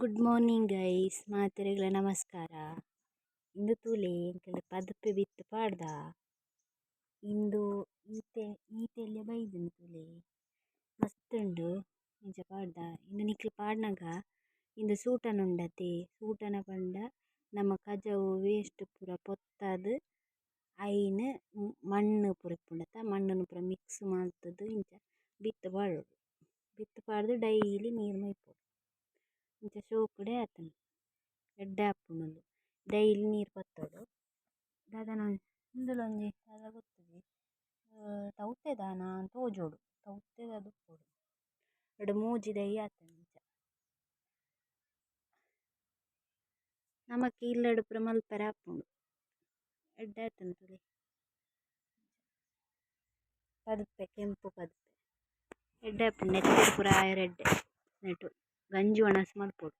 Good morning guys ಮಾತೆರೆಗ್ಲ ನಮಸ್ಕಾರ. ಇಂದು ತೂಲೆ ಎಂಕಲ್ನ ಪದಪ್ಪೆ ಬಿತ್ತು ಪಾಡ್ದ. ಇಂದು ಈತೆ ಈತೆಲ್ಯ ಬೈದಿನ ತೂಲೆ. ಉಂಡು ಇಂಚ ಪಾಡ್ದ. ಇಂದು ನಿಕ್ಲು ಪಾಡ್ನಾಗ, ಇಂದು ಸೂಟನ ಉಂಡತೆ. ಸೂಟನ ಪಂಡ ನಮ ಕಜವು ವೇಸ್ಟ್ ಪೂರ ಪೊತ್ತಾದ್, ಐನ್ ಮಣ್ಣು ಪೂರ ಇಪ್ಪುಂಡತ ಮಣ್ಣುನ್ ಪೂರ ಮಿಕ್ಸ್ ಮಂತುದು ಇಂಚ ಬಿತ್ತು ಪಾಡೊಡು ಬಿತ್ತು ಪಾಡ್ದ್ ಡೈಲಿ ನೀರ್ ಮೇಪೊಡು ಇಂಚ ಶೋಕುಡೆ ಆತುಂಡು ಎಡ್ಡೆ ಆಪುಂಡು ಡೈಲಿ ನೀರ್ ಬತ್ತೋಡು ದಾದನ ಉಂದುಲ ಒಂಜಿ ದಾದ ತೌತೆ ತೌತೆದಾನ ತೋಜೋಡು ತೌತೆ ದಾದ್ ಉಪ್ಪೊಡು. ರೆಡ್ ಮೂಜಿ ದೈ ಆತುಂಡು ಇಂಚ ನಮಕ್ ಇಲ್ಲಡ್ ಪೂರ ಮಲ್ಪೆರೆ ಆಪುಂಡು ಎಡ್ಡೆ ಆತುಂಡು ಪದುಪ್ಪೆ, ಕೆಂಪು ಪದುಪ್ಪೆ. ಎಡ್ಡೆ ಆಪುಂಡು ನೆಟ್ಟ್ ಪೂರ ಎಡ್ಡೆ. ಗಂಜಿ ವನಸ್ ಮಲ್ಪೊಡು.